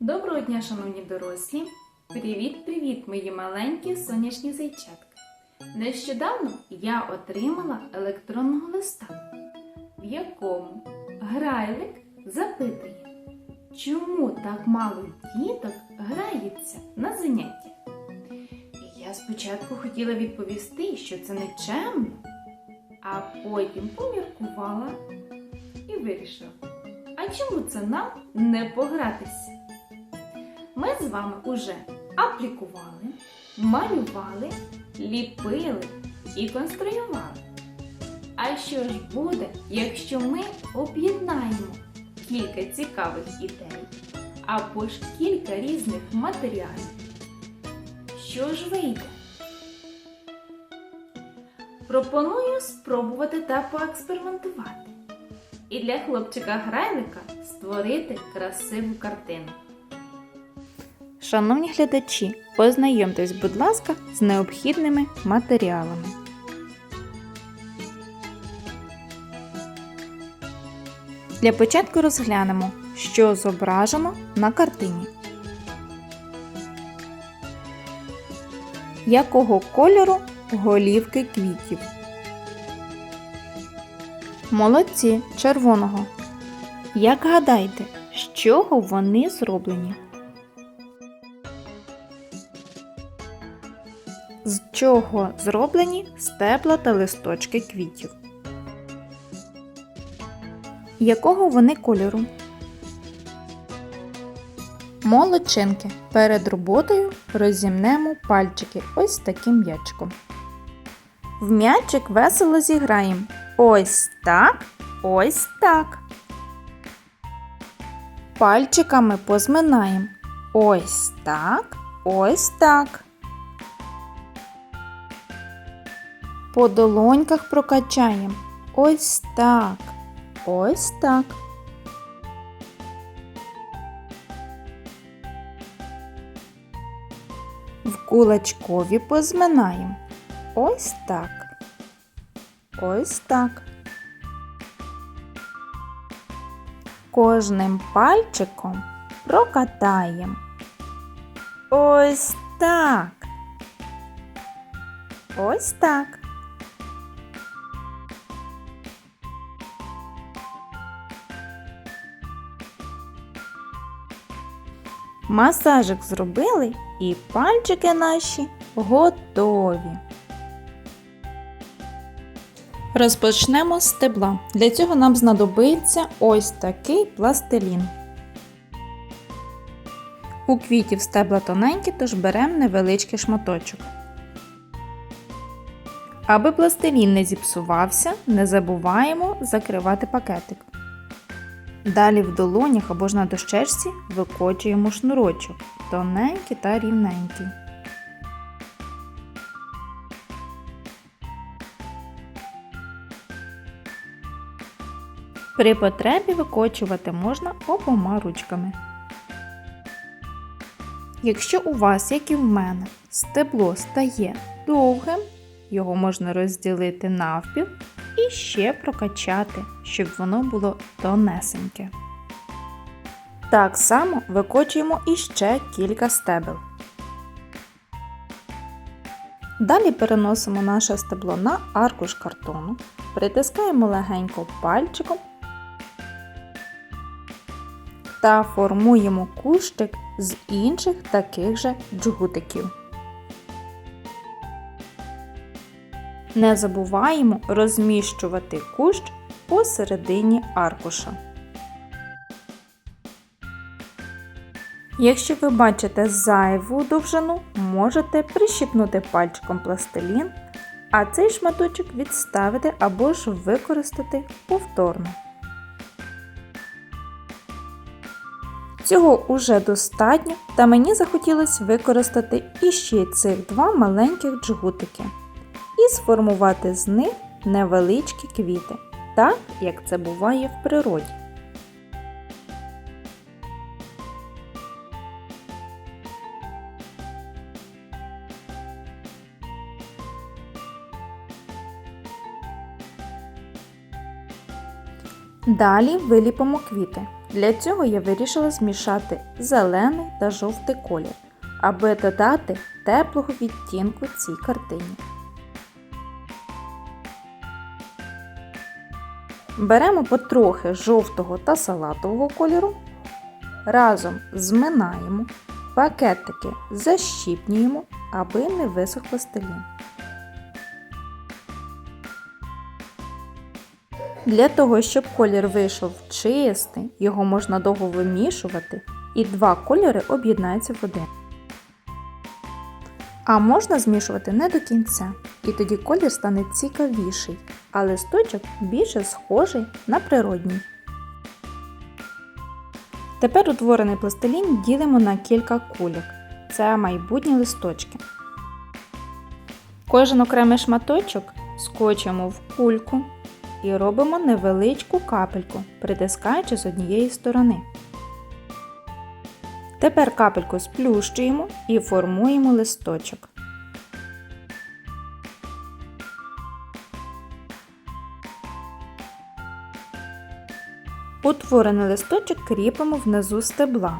Доброго дня, шановні дорослі! Привіт-привіт, мої маленькі сонячні зайчатка! Нещодавно я отримала електронного листа, в якому грайлик запитує, чому так мало діток грається на заняттях. І я спочатку хотіла відповісти, що це нечемно, а потім поміркувала і вирішила, а чому це нам не погратися? Ми з вами уже аплікували, малювали, ліпили і конструювали. А що ж буде, якщо ми об'єднаємо кілька цікавих ідей або ж кілька різних матеріалів? Що ж вийде? Пропоную спробувати та поекспериментувати. І для хлопчика-грайлика створити красиву картину. Шановні глядачі, познайомтесь, будь ласка, з необхідними матеріалами. Для початку розглянемо, що зображено на картині. Якого кольору голівки квітів? Молодці червоного. Як гадаєте, з чого вони зроблені? З чого зроблені стебла та листочки квітів? Якого вони кольору? Молодчинки. Перед роботою розімнемо пальчики ось таким м'ячиком. В м'ячик весело зіграємо. Ось так, ось так. Пальчиками позминаємо. Ось так, ось так. По долоньках прокачаємо. Ось так. Ось так. В кулачкові позминаємо. Ось так. Ось так. Кожним пальчиком прокатаємо. Ось так. Ось так. Масажик зробили і пальчики наші готові. Розпочнемо з стебла. Для цього нам знадобиться ось такий пластилін. У квітів стебла тоненькі, тож беремо невеличкий шматочок. Аби пластилін не зіпсувався, не забуваємо закривати пакетик. Далі в долонях або ж на дощечці викочуємо шнурочок, тоненький та рівненький. При потребі викочувати можна обома ручками. Якщо у вас, як і в мене, стебло стає довгим, його можна розділити навпіл і ще прокачати, щоб воно було тонесеньке. Так само викочуємо іще кілька стебел. Далі переносимо наше стебло на аркуш картону, притискаємо легенько пальчиком та формуємо кущик з інших таких же джгутиків. Не забуваємо розміщувати кущ посередині аркуша. Якщо ви бачите зайву довжину, можете прищіпнути пальчиком пластилін, а цей шматочок відставити або ж використати повторно. Цього уже достатньо, та мені захотілося використати іще цих два маленьких джгутики і сформувати з них невеличкі квіти, так як це буває в природі. Далі виліпимо квіти. Для цього я вирішила змішати зелений та жовтий колір, аби додати теплого відтінку цій картині. Беремо потрохи жовтого та салатового кольору, разом зминаємо, пакетики защіпнюємо, аби не висох пластилін. Для того, щоб колір вийшов чистий, його можна довго вимішувати і два кольори об'єднаються в один. А можна змішувати не до кінця, і тоді колір стане цікавіший, а листочок більше схожий на природній. Тепер утворений пластилін ділимо на кілька кульок. Це майбутні листочки. Кожен окремий шматочок скочимо в кульку і робимо невеличку капельку, притискаючи з однієї сторони. Тепер капельку сплющуємо і формуємо листочок. Утворений листочок кріпимо внизу стебла.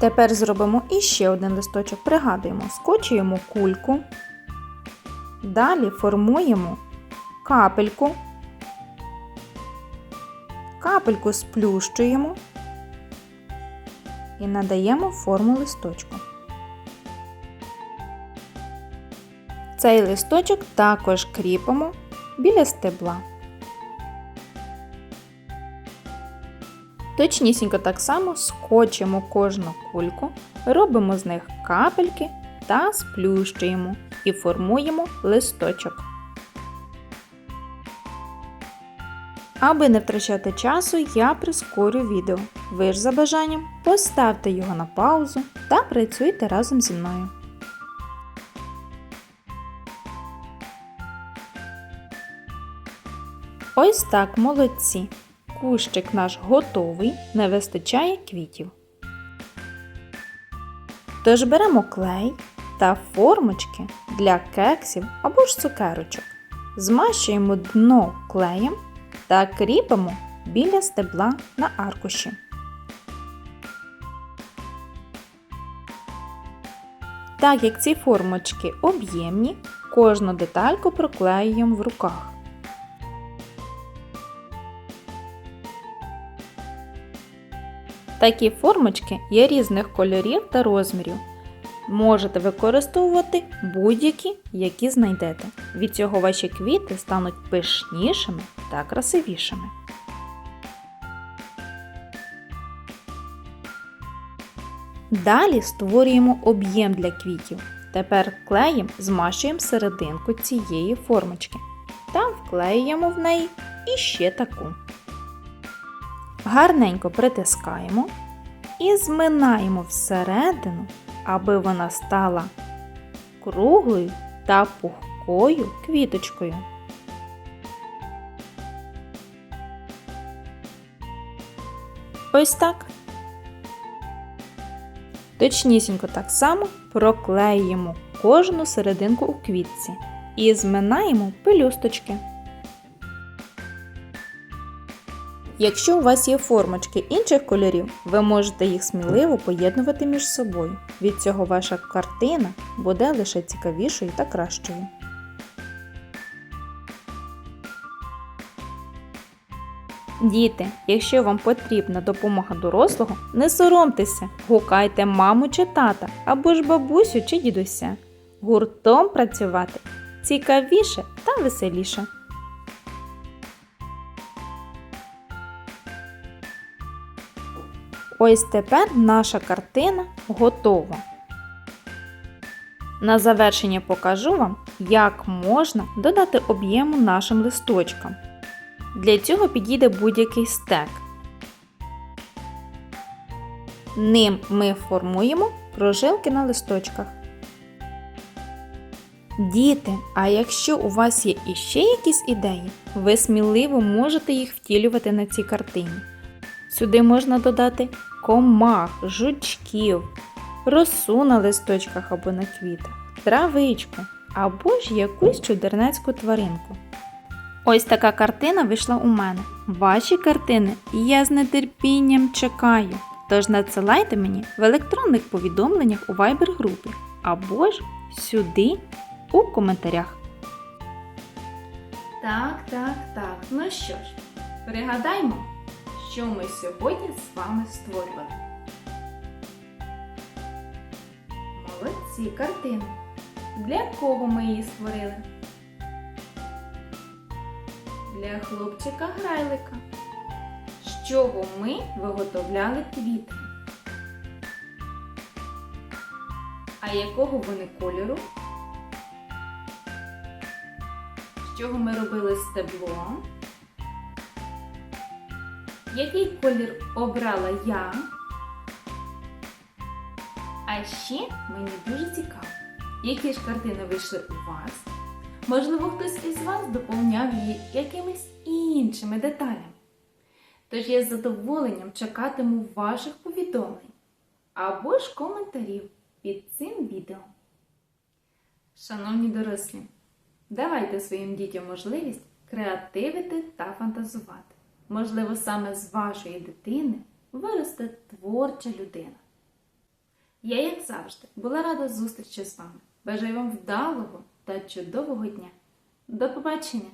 Тепер зробимо іще один листочок. Пригадуємо, скочуємо кульку. Далі формуємо капельку, капельку сплющуємо і надаємо форму листочку. Цей листочок також кріпимо біля стебла. Точнісінько так само скочимо кожну кульку, робимо з них капельки та сплющуємо і формуємо листочок. Аби не втрачати часу, я прискорю відео. Ви ж за бажанням поставте його на паузу та працюйте разом зі мною. Ось так молодці. Кущик наш готовий, не вистачає квітів. Тож беремо клей та формочки для кексів або ж цукерочок. Змащуємо дно клеєм та кріпимо біля стебла на аркуші. Так як ці формочки об'ємні, кожну детальку проклеюємо в руках. Такі формочки є різних кольорів та розмірів. Можете використовувати будь-які, які знайдете. Від цього ваші квіти стануть пишнішими та красивішими. Далі створюємо об'єм для квітів. Тепер клеєм змащуємо серединку цієї формочки та вклеюємо в неї іще таку. Гарненько притискаємо і зминаємо всередину, аби вона стала круглою та пухкою квіточкою. Ось так. Точнісінько так само проклеюємо кожну серединку у квітці і зминаємо пелюсточки. Якщо у вас є формочки інших кольорів, ви можете їх сміливо поєднувати між собою. Від цього ваша картина буде лише цікавішою та кращою. Діти, якщо вам потрібна допомога дорослого, не соромтеся, гукайте маму чи тата або ж бабусю чи дідуся. Гуртом працювати цікавіше та веселіше. Ось тепер наша картина готова. На завершення покажу вам, як можна додати об'єму нашим листочкам. Для цього підійде будь-який стек. Ним ми формуємо прожилки на листочках. Діти, а якщо у вас є іще якісь ідеї, ви сміливо можете їх втілювати на цій картині. Сюди можна додати комах, жучків, росу на листочках або на квітах, травичку або ж якусь чудернацьку тваринку. Ось така картина вийшла у мене. Ваші картини я з нетерпінням чекаю. Тож надсилайте мені в електронних повідомленнях у Viber групі або ж сюди у коментарях. Так, так, так. Ну що ж, пригадаймо, що ми сьогодні з вами створювали. Молодці картини. Для кого ми її створили? Для хлопчика грайлика. З чого ми виготовляли квіти? А якого вони кольору? З чого ми робили стебло? Який колір обрала я? А ще мені дуже цікаво, які ж картини вийшли у вас. Можливо, хтось із вас доповняв її якимись іншими деталями. Тож я з задоволенням чекатиму ваших повідомлень або ж коментарів під цим відео. Шановні дорослі, давайте своїм дітям можливість креативити та фантазувати. Можливо, саме з вашої дитини виросте творча людина. Я, як завжди, була рада зустрічі з вами. Бажаю вам вдалого та чудового дня. До побачення!